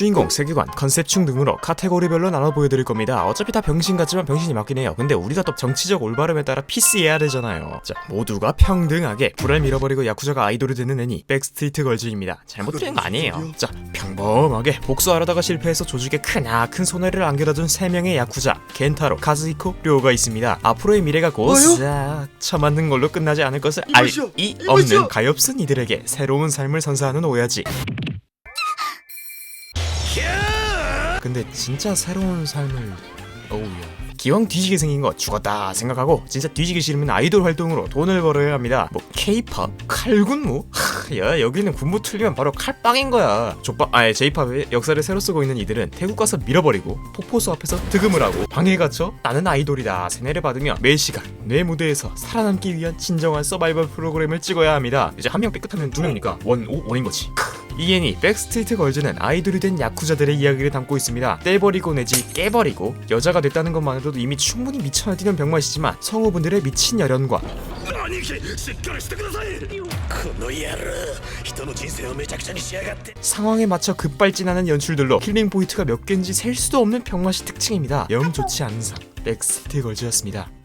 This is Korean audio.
주인공, 세계관, 컨셉충 등으로 카테고리별로 나눠 보여드릴 겁니다. 어차피 다 병신 같지만 병신이 맞긴 해요. 근데 우리가 또 정치적 올바름에 따라 피스해야 되잖아요. 자, 모두가 평등하게 불알 밀어버리고 야쿠자가 아이돌이 되는 애니 백스트리트 걸즈입니다. 잘못된 거 아니에요. 자, 평범하게 복수하려다가 실패해서 조직에 크나큰 손해를 안겨다 준 3명의 야쿠자 켄타로, 카즈히코, 료가 있습니다. 앞으로의 미래가 곧싹 처맞는 걸로 끝나지 않을 것을 알! 이! 없는 가엾은 이들에게 새로운 삶을 선사하는 오야지. 근데 진짜 새로운 삶을 어우야. 기왕 뒤지게 생긴 거 죽었다 생각하고 진짜 뒤지기 싫으면 아이돌 활동으로 돈을 벌어야 합니다. 뭐 케이팝, 칼군무? 하, 야 여기는 군무 틀리면 바로 칼빵인 거야. 족밥, 아예 제이팝의 역사를 새로 쓰고 있는 이들은 태국 가서 밀어버리고 폭포수 앞에서 득음을 하고 방에 갇혀 나는 아이돌이다 세뇌를 받으며 매 시간 내 무대에서 살아남기 위한 진정한 서바이벌 프로그램을 찍어야 합니다. 이제 한 명 삐끗하면 두 명이니까 원, 오, 원인 거지. 이엔이 백스트리트 걸즈는 아이돌이 된 야쿠자들의 이야기를 담고 있습니다. 떼버리고 내지 깨버리고 여자가 됐다는 것만으로도 이미 충분히 미쳐야 뛰는 병맛이지만 성우분들의 미친 열연과 상황에 맞춰 급발진하는 연출들로 킬링 포인트가 몇 개인지 셀 수도 없는 병맛이 특징입니다. 영 좋지 않은 상 백스트리트 걸즈였습니다.